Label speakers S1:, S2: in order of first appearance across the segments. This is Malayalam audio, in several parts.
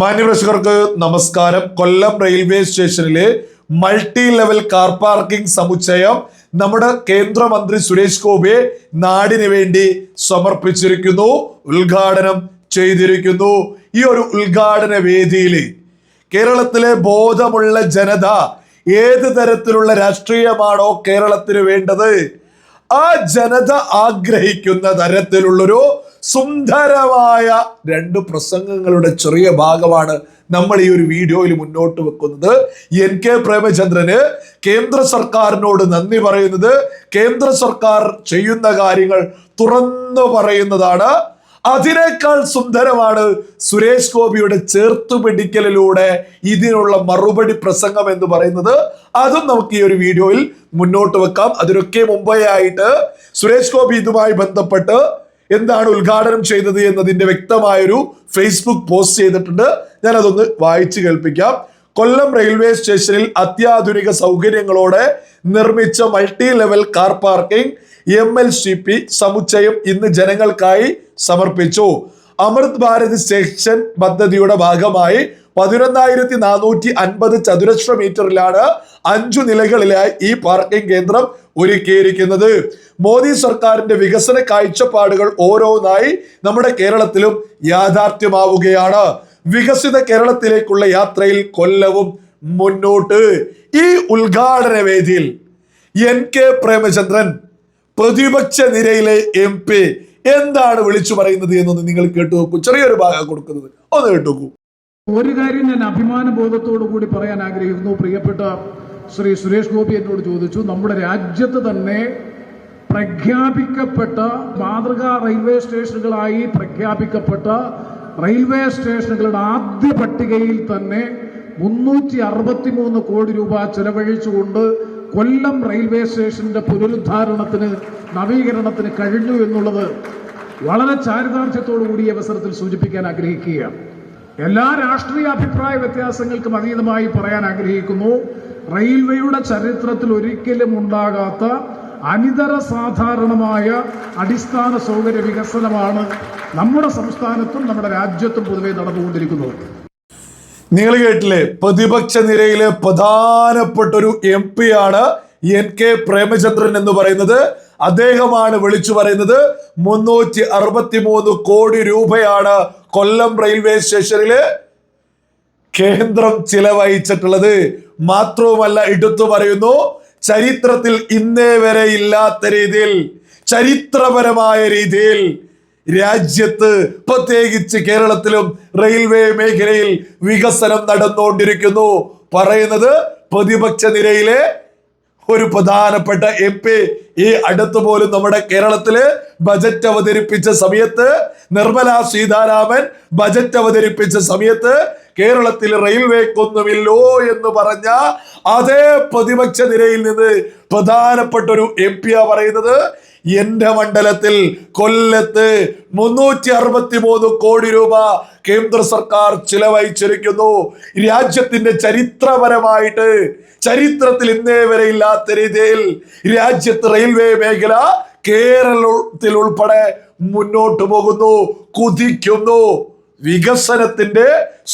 S1: മാന്യപ്രേക്ഷകർക്ക് നമസ്കാരം. കൊല്ലം റെയിൽവേ സ്റ്റേഷനിലെ മൾട്ടി ലെവൽ കാർ പാർക്കിംഗ് സമുച്ചയം നമ്മുടെ കേന്ദ്രമന്ത്രി സുരേഷ് ഗോപിയെ നാടിന് വേണ്ടി സമർപ്പിച്ചിരിക്കുന്നു. ഉദ്ഘാടനം ചെയ്തിരിക്കുന്നു. ഈ ഒരു ഉദ്ഘാടന വേദിയിൽ കേരളത്തിലെ ബോധമുള്ള ജനത ഏത് തരത്തിലുള്ള രാഷ്ട്രീയമാണോ കേരളത്തിന് വേണ്ടത്? ആ ജനത ആഗ്രഹിക്കുന്ന തരത്തിലുള്ളൊരു സുന്ദരമായ രണ്ട് പ്രസംഗങ്ങളുടെ ചെറിയ ഭാഗമാണ് നമ്മൾ ഈ ഒരു വീഡിയോയിൽ മുന്നോട്ട് വെക്കുന്നത്. എൻ കെ പ്രേമചന്ദ്രന് കേന്ദ്ര സർക്കാരിനോട് നന്ദി പറയുന്നത്. കേന്ദ്ര സർക്കാർ ചെയ്യുന്ന കാര്യങ്ങൾ തുറന്നു പറയുന്നതാണ്. അതിനേക്കാൾ സുന്ദരമാണ് സുരേഷ് ഗോപിയുടെ ചേർത്തുപിടിക്കലിലൂടെ ഇതിനുള്ള മറുപടി പ്രസംഗം എന്ന് പറയുന്നത്. അതും നമുക്ക് ഈ ഒരു വീഡിയോയിൽ മുന്നോട്ട് വെക്കാം. അതിനൊക്കെ മുമ്പേ ആയിട്ട് സുരേഷ് ഗോപി ഇതുമായി ബന്ധപ്പെട്ട് എന്താണ് ഉദ്ഘാടനം ചെയ്തത് എന്നതിന്റെ വ്യക്തമായൊരു ഫേസ്ബുക്ക് പോസ്റ്റ് ചെയ്തിട്ടുണ്ട്. ഞാൻ അതൊന്ന് വായിച്ചു കേൾപ്പിക്കാം. കൊല്ലം റെയിൽവേ സ്റ്റേഷനിൽ അത്യാധുനിക സൗകര്യങ്ങളോടെ നിർമ്മിച്ച multi level car parking M L C P സമുച്ചയം ഇന്ന് ജനങ്ങൾക്കായി സമർപ്പിച്ചു. അമൃത് ഭാരത് സെക്ഷൻ പദ്ധതിയുടെ ഭാഗമായി പതിനൊന്നായിരത്തി നാനൂറ്റി അൻപത് ചതുരശ്ര മീറ്ററിലാണ് അഞ്ചു നിലകളിലായി ഈ പാർക്കിംഗ് കേന്ദ്രം ഒരുക്കിയിരിക്കുന്നത്. മോദി സർക്കാരിന്റെ വികസന കാഴ്ചപ്പാടുകൾ ഓരോന്നായി നമ്മുടെ കേരളത്തിലും യാഥാർത്ഥ്യമാവുകയാണ്. വികസിത കേരളത്തിലേക്കുള്ള യാത്രയിൽ കൊല്ലവും മുന്നോട്ട്. ഈ ഉദ്ഘാടന വേദിയിൽ എൻ കെ പ്രേമചന്ദ്രൻ പ്രതിപക്ഷ നിരയിലെ എം പി എന്താണ് വിളിച്ചു പറയുന്നത് എന്നൊന്ന് നിങ്ങൾ കേട്ടു നോക്കൂ. ചെറിയൊരു ഭാഗം കൊടുക്കുന്നത്. ഒന്ന് കേട്ടു നോക്കൂ.
S2: ഒരു കാര്യം ഞാൻ അഭിമാന ബോധത്തോടു കൂടി പറയാൻ ആഗ്രഹിക്കുന്നു. പ്രിയപ്പെട്ട ശ്രീ സുരേഷ് ഗോപി എന്നോട് ചോദിച്ചു നമ്മുടെ രാജ്യത്ത് തന്നെ പ്രഖ്യാപിക്കപ്പെട്ട മാതൃകാ റെയിൽവേ സ്റ്റേഷനുകളായി പ്രഖ്യാപിക്കപ്പെട്ട റെയിൽവേ സ്റ്റേഷനുകളുടെ ആദ്യ പട്ടികയിൽ തന്നെ മുന്നൂറ്റി അറുപത്തിമൂന്ന് കോടി രൂപ ചെലവഴിച്ചുകൊണ്ട് കൊല്ലം റെയിൽവേ സ്റ്റേഷന്റെ പുനരുദ്ധാരണത്തിന് നവീകരണത്തിന് കഴിഞ്ഞു എന്നുള്ളത് വളരെ ചാരിതാർത്ഥ്യത്തോടു കൂടി അവസരത്തിൽ സൂചിപ്പിക്കാൻ ആഗ്രഹിക്കുകയാണ്. എല്ലാ രാഷ്ട്രീയ അഭിപ്രായ വ്യത്യാസങ്ങൾക്കും അതീതമായി പറയാൻ ആഗ്രഹിക്കുന്നു. റെയിൽവേയുടെ ചരിത്രത്തിൽ ഒരിക്കലും ഉണ്ടാകാത്ത അനിതര സാധാരണമായ അടിസ്ഥാന സൗകര്യ വികസനമാണ് നമ്മുടെ സംസ്ഥാനത്തും നമ്മുടെ രാജ്യത്തും പൊതുവെ നടന്നുകൊണ്ടിരിക്കുന്നത്.
S1: നിങ്ങൾ കേട്ടില്ലേ? പ്രതിപക്ഷ നിരയിലെ പ്രധാനപ്പെട്ട ഒരു എം പി ആണ് എൻ കെ പ്രേമചന്ദ്രൻ എന്ന് പറയുന്നത്. അദ്ദേഹമാണ് വിളിച്ചു പറയുന്നത് മുന്നൂറ്റി അറുപത്തി മൂന്ന് കോടി രൂപയാണ് കൊല്ലം റെയിൽവേ സ്റ്റേഷനിൽ കേന്ദ്രം ചിലവഴിച്ചിട്ടുള്ളത്. മാത്രവുമല്ല എടുത്തു പറയുന്നു ചരിത്രത്തിൽ ഇന്നേ വരെ ഇല്ലാത്ത രീതിയിൽ ചരിത്രപരമായ രീതിയിൽ രാജ്യത്ത് പ്രത്യേകിച്ച് കേരളത്തിലും റെയിൽവേ മേഖലയിൽ വികസനം നടന്നുകൊണ്ടിരിക്കുന്നു. പറയുന്നത് പ്രതിപക്ഷ നിരയിലെ ഒരു പ്രധാനപ്പെട്ട എം പി. ഈ അടുത്ത് പോലും നമ്മുടെ കേരളത്തിൽ ബജറ്റ് അവതരിപ്പിച്ച സമയത്ത് നിർമ്മല സീതാരാമൻ ബജറ്റ് അവതരിപ്പിച്ച സമയത്ത് കേരളത്തിൽ റെയിൽവേക്കൊന്നുമില്ലോ എന്ന് പറഞ്ഞ അതേ പ്രതിപക്ഷ നിരയിൽ നിന്ന് പ്രധാനപ്പെട്ട ഒരു എം പിയാ പറയുന്നത് എന്റെ മണ്ഡലത്തിൽ കൊല്ലത്ത് മുന്നൂറ്റി അറുപത്തി മൂന്ന് കോടി രൂപ കേന്ദ്ര സർക്കാർ ചിലവഴിച്ചിരിക്കുന്നു. രാജ്യത്തിന്റെ ചരിത്രപരമായിട്ട് ചരിത്രത്തിൽ ഇന്നേ വരെ ഇല്ലാത്ത രീതിയിൽ രാജ്യത്ത് റെയിൽവേ മേഖല കേരളത്തിൽ ഉൾപ്പെടെ മുന്നോട്ട് പോകുന്നു കുതിക്കുന്നു. വികസനത്തിന്റെ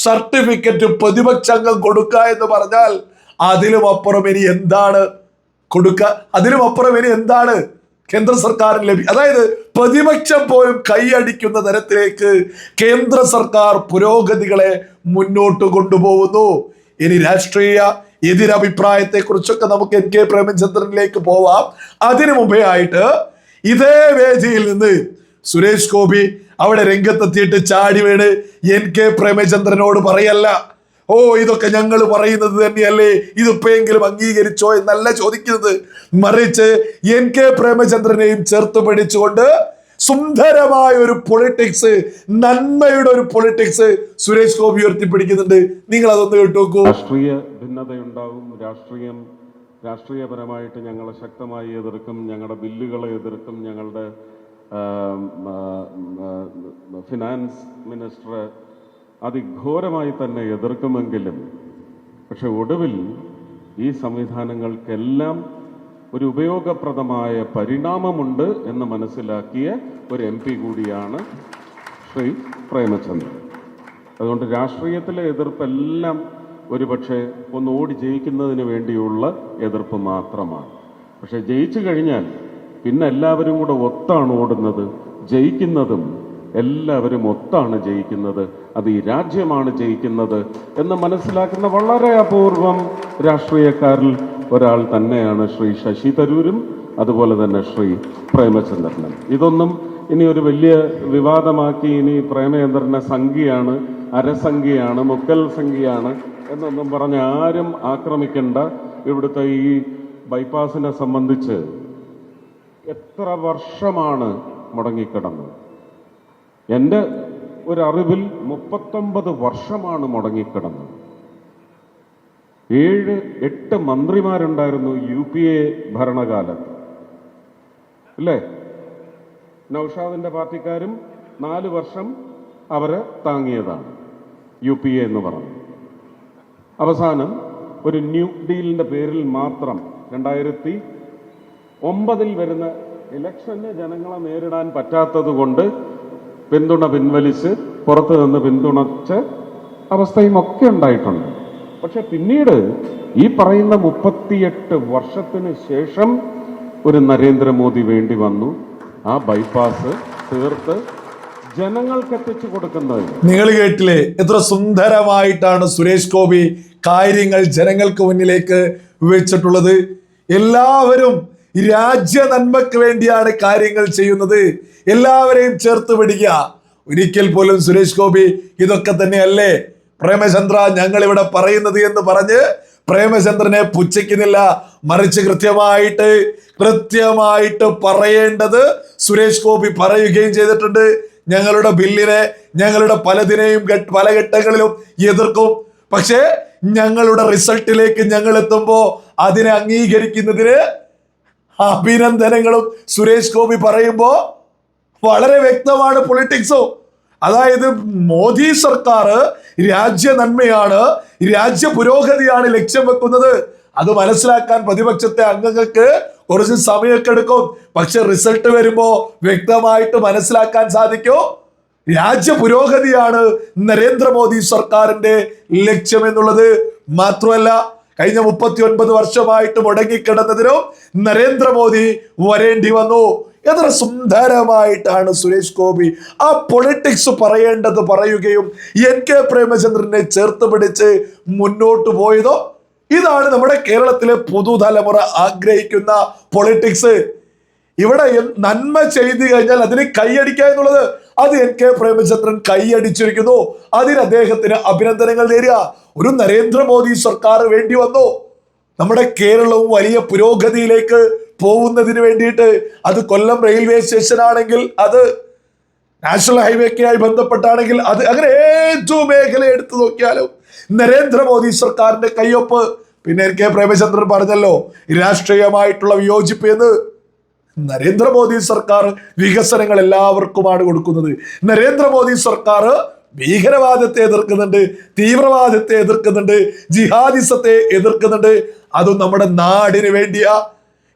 S1: സർട്ടിഫിക്കറ്റ് പ്രതിപക്ഷംഗം കൊടുക്കുക എന്ന് പറഞ്ഞാൽ അതിലും അപ്പുറം ഇനി എന്താണ് കൊടുക്ക? അതിലും അപ്പുറം ഇനി എന്താണ്? കേന്ദ്ര സർക്കാരിന് ലഭി അതായത് പ്രതിപക്ഷം പോലും കൈയടിക്കുന്ന തരത്തിലേക്ക് കേന്ദ്ര സർക്കാർ പുരോഗതികളെ മുന്നോട്ട് കൊണ്ടുപോകുന്നു. ഇനി രാഷ്ട്രീയ എതിരഭിപ്രായത്തെ കുറിച്ചൊക്കെ നമുക്ക് എൻ കെ പ്രേമചന്ദ്രനിലേക്ക് പോവാം. അതിനു മുമ്പേ ആയിട്ട് ഇതേ വേദിയിൽ നിന്ന് സുരേഷ് ഗോപി അവിടെ രംഗത്തെത്തിയിട്ട് ചാടി വീണ് എൻ കെ പ്രേമചന്ദ്രനോട് പറയല്ല. ഓ ഇതൊക്കെ ഞങ്ങൾ പറയുന്നത് തന്നെയല്ലേ ഇതിപ്പോഴെങ്കിലും അംഗീകരിച്ചോ എന്നല്ല ചോദിക്കുന്നത് മറിച്ച് എൻ കെ പ്രേമചന്ദ്രനെയും ചേർത്ത് പിടിച്ചുകൊണ്ട് സുന്ദരമായ ഒരു പൊളിറ്റിക്സ് നന്മയുടെ ഒരു പൊളിറ്റിക്സ് സുരേഷ് ഗോപി ഉയർത്തിപ്പിടിക്കുന്നുണ്ട് നിങ്ങൾ അതൊന്ന് കേട്ടോക്കൂ
S3: രാഷ്ട്രീയ ഭിന്നതയുണ്ടാവും രാഷ്ട്രീയം രാഷ്ട്രീയപരമായിട്ട് ഞങ്ങളെ ശക്തമായി എതിർക്കും ഞങ്ങളുടെ ബില്ലുകളെ എതിർക്കും ഞങ്ങളുടെ ഫിനാൻസ് മിനിസ്റ്റർ അതിഘോരമായി തന്നെ എതിർക്കുമെങ്കിലും പക്ഷെ ഒടുവിൽ ഈ സംവിധാനങ്ങൾക്കെല്ലാം ഒരു ഉപയോഗപ്രദമായ പരിണാമമുണ്ട് എന്ന് മനസ്സിലാക്കിയ ഒരു എം പി കൂടിയാണ് ശ്രീ പ്രേമചന്ദ്രൻ. അതുകൊണ്ട് രാഷ്ട്രീയത്തിലെ എതിർപ്പെല്ലാം ഒരുപക്ഷെ ഒന്ന് ഓടി ജയിക്കുന്നതിന് വേണ്ടിയുള്ള എതിർപ്പ് മാത്രമാണ്. പക്ഷെ ജയിച്ചു കഴിഞ്ഞാൽ പിന്നെ എല്ലാവരും കൂടെ ഒത്താണ് ഓടുന്നത് ജയിക്കുന്നതും എല്ലാവരും ഒത്താണ് ജയിക്കുന്നത്. അത് ഈ രാജ്യമാണ് ജയിക്കുന്നത് എന്ന് മനസ്സിലാക്കുന്ന വളരെ അപൂർവം രാഷ്ട്രീയക്കാരിൽ ഒരാൾ തന്നെയാണ് ശ്രീ ശശി തരൂരും അതുപോലെ തന്നെ ശ്രീ പ്രേമചന്ദ്രനും. ഇതൊന്നും ഇനി ഒരു വലിയ വിവാദമാക്കി ഇനി പ്രേമചന്ദ്രനെ സംഖ്യയാണ് അരസംഖ്യയാണ് മുക്കൽ സംഖ്യയാണ് എന്നൊന്നും പറഞ്ഞ് ആരും ആക്രമിക്കേണ്ട. ഇവിടുത്തെ ഈ ബൈപ്പാസിനെ സംബന്ധിച്ച് എത്ര വർഷമാണ് മുടങ്ങിക്കിടന്നത്? എന്റെ ഒരു അറിവിൽ മുപ്പത്തൊമ്പത് വർഷമാണ് മുടങ്ങിക്കിടന്നത്. ഏഴ് എട്ട് മന്ത്രിമാരുണ്ടായിരുന്നു യു പി എ ഭരണകാലത്ത്. അല്ലേ? നൌഷാദിന്റെ പാർട്ടിക്കാരും നാല് വർഷം അവരെ താങ്ങിയതാണ് യു പി എ എന്ന് പറഞ്ഞു. അവസാനം ഒരു ന്യൂ ഡീലിന്റെ പേരിൽ മാത്രം രണ്ടായിരത്തി ഒമ്പതിൽ വരുന്ന ഇലക്ഷന് ജനങ്ങളെ നേരിടാൻ പറ്റാത്തത് കൊണ്ട് പിന്തുണ പിൻവലിച്ച് പുറത്തു നിന്ന് പിന്തുണച്ച അവസ്ഥയും ഒക്കെ ഉണ്ടായിട്ടുണ്ട്. പക്ഷെ പിന്നീട് ഈ പറയുന്ന മുപ്പത്തിയെട്ട് വർഷത്തിന് ശേഷം ഒരു നരേന്ദ്രമോദി വേണ്ടി വന്നു. ആ ബൈപ്പാസ് തീർത്ത് ജനങ്ങൾക്ക് എത്തിച്ചു കൊടുക്കുന്നത്
S1: നിങ്ങൾ കേട്ടില്ലേ? എത്ര സുന്ദരമായിട്ടാണ് സുരേഷ് ഗോപി കാര്യങ്ങൾ ജനങ്ങൾക്ക് മുന്നിലേക്ക് വെച്ചിട്ടുള്ളത്. എല്ലാവരും രാജ്യ നന്മയ്ക്ക് വേണ്ടിയാണ് കാര്യങ്ങൾ ചെയ്യുന്നത്. എല്ലാവരെയും ചേർത്ത് പിടിക്കുക. ഒരിക്കൽ പോലും സുരേഷ് ഗോപി ഇതൊക്കെ തന്നെയല്ലേ? പ്രേമചന്ദ്ര ഞങ്ങൾ ഇവിടെ പറയുന്നത് എന്ന് പറഞ്ഞ് പ്രേമചന്ദ്രനെ പുച്ഛിക്കുന്നില്ല. മറിച്ച് കൃത്യമായിട്ട് കൃത്യമായിട്ട് പറയേണ്ടത് സുരേഷ് ഗോപി പറയുകയും ചെയ്തിട്ടുണ്ട്. ഞങ്ങളുടെ ബില്ലിനെ ഞങ്ങളുടെ പലതിനെയും പല ഘട്ടങ്ങളിലും എതിർക്കും. പക്ഷേ ഞങ്ങളുടെ റിസൾട്ടിലേക്ക് ഞങ്ങൾ എത്തുമ്പോൾ അതിനെ അംഗീകരിക്കുന്നതിന് അഭിനന്ദനങ്ങളും സുരേഷ് ഗോപി പറയുമ്പോൾ വളരെ വ്യക്തമാണ് പൊളിറ്റിക്സോ അതായത് മോദി സർക്കാർ രാജ്യ നന്മയാണ് രാജ്യ പുരോഗതിയാണ് ലക്ഷ്യം വെക്കുന്നത്. അത് മനസ്സിലാക്കാൻ പ്രതിപക്ഷത്തെ അംഗങ്ങൾക്ക് കുറച്ച് സമയമൊക്കെ എടുക്കും. പക്ഷെ റിസൾട്ട് വരുമ്പോ വ്യക്തമായിട്ട് മനസ്സിലാക്കാൻ സാധിക്കും. രാജ്യ പുരോഗതിയാണ് നരേന്ദ്രമോദി സർക്കാരിന്റെ ലക്ഷ്യം എന്നുള്ളത്. മാത്രമല്ല കഴിഞ്ഞ മുപ്പത്തി ഒൻപത് വർഷമായിട്ട് മുടങ്ങിക്കിടന്നതിനും നരേന്ദ്രമോദി വരേണ്ടി വന്നു. എത്ര സുന്ദരമായിട്ടാണ് സുരേഷ് ഗോപി ആ പൊളിറ്റിക്സ് പറയേണ്ടത് പറയുകയും എൻ കെ പ്രേമചന്ദ്രനെ ചേർത്ത് പിടിച്ച് മുന്നോട്ട് പോയതോ? ഇതാണ് നമ്മുടെ കേരളത്തിലെ പുതുതലമുറ ആഗ്രഹിക്കുന്ന പൊളിറ്റിക്സ് ഇവിടെ നന്മ ചെയ്തു കഴിഞ്ഞാൽ അതിന് കൈയടിക്കുക എന്നുള്ളത് അത് എൻ കെ പ്രേമചന്ദ്രൻ കൈയടിച്ചിരിക്കുന്നു. അതിന് അദ്ദേഹത്തിന് അഭിനന്ദനങ്ങൾ നേരുക. ഒരു നരേന്ദ്രമോദി സർക്കാർ വേണ്ടി വന്നു. നമ്മുടെ കേരളവും വലിയ പുരോഗതിയിലേക്ക് പോകുന്നതിന് വേണ്ടിയിട്ട് അത് കൊല്ലം റെയിൽവേ സ്റ്റേഷൻ ആണെങ്കിൽ അത് നാഷണൽ ഹൈവേക്കായി ബന്ധപ്പെട്ടാണെങ്കിൽ അത് അങ്ങനെ ഏറ്റവും മേഖല എടുത്തു നോക്കിയാലും നരേന്ദ്രമോദി സർക്കാരിന്റെ കയ്യൊപ്പ്. പിന്നെ കെ പ്രേമചന്ദ്രൻ പറഞ്ഞല്ലോ രാഷ്ട്രീയമായിട്ടുള്ള വിയോജിപ്പ് എന്ന് നരേന്ദ്രമോദി സർക്കാർ വികസനങ്ങൾ എല്ലാവർക്കുമാണ് കൊടുക്കുന്നത്. നരേന്ദ്രമോദി സർക്കാർ ഭീകരവാദത്തെ എതിർക്കുന്നുണ്ട് തീവ്രവാദത്തെ എതിർക്കുന്നുണ്ട് ജിഹാദിസത്തെ എതിർക്കുന്നുണ്ട്. അതും നമ്മുടെ നാടിന് വേണ്ടിയാ.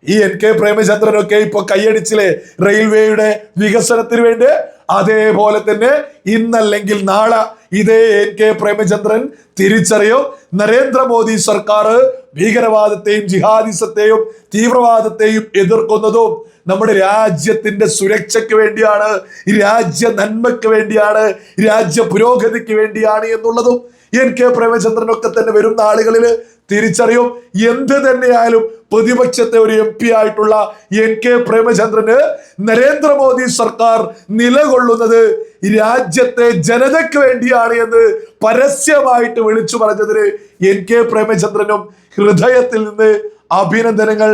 S1: ഈ എൻ കെ പ്രേമചന്ദ്രനൊക്കെ ഇപ്പൊ കൈയടിച്ചില്ലേ റെയിൽവേയുടെ വികസനത്തിന് വേണ്ടി? അതേപോലെ തന്നെ ഇന്നല്ലെങ്കിൽ നാളെ ഇതേ എൻ കെ പ്രേമചന്ദ്രൻ തിരിച്ചറിയും നരേന്ദ്രമോദി സർക്കാർ ഭീകരവാദത്തെയും ജിഹാദിസത്തെയും തീവ്രവാദത്തെയും എതിർക്കുന്നതും നമ്മുടെ രാജ്യത്തിന്റെ സുരക്ഷയ്ക്ക് വേണ്ടിയാണ് രാജ്യ നന്മയ്ക്ക് വേണ്ടിയാണ് രാജ്യ പുരോഗതിക്ക് വേണ്ടിയാണ് എന്നുള്ളതും എൻ കെ പ്രേമചന്ദ്രനൊക്കെ തന്നെ വരുന്ന നാളുകളിൽ തിരിച്ചറിയും എന്ത് തന്നെയായാലും പ്രതിപക്ഷത്തെ ഒരു എം പി ആയിട്ടുള്ള എൻ കെ പ്രേമചന്ദ്രന് നരേന്ദ്രമോദി സർക്കാർ നിലകൊള്ളുന്നത് രാജ്യത്തെ ജനതയ്ക്ക് വേണ്ടിയാണ് എന്ന് പരസ്യമായിട്ട് വിളിച്ചു പറഞ്ഞതിന് എൻ കെ പ്രേമചന്ദ്രനും ഹൃദയത്തിൽ നിന്ന് അഭിനന്ദനങ്ങൾ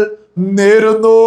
S1: നേരുന്നു.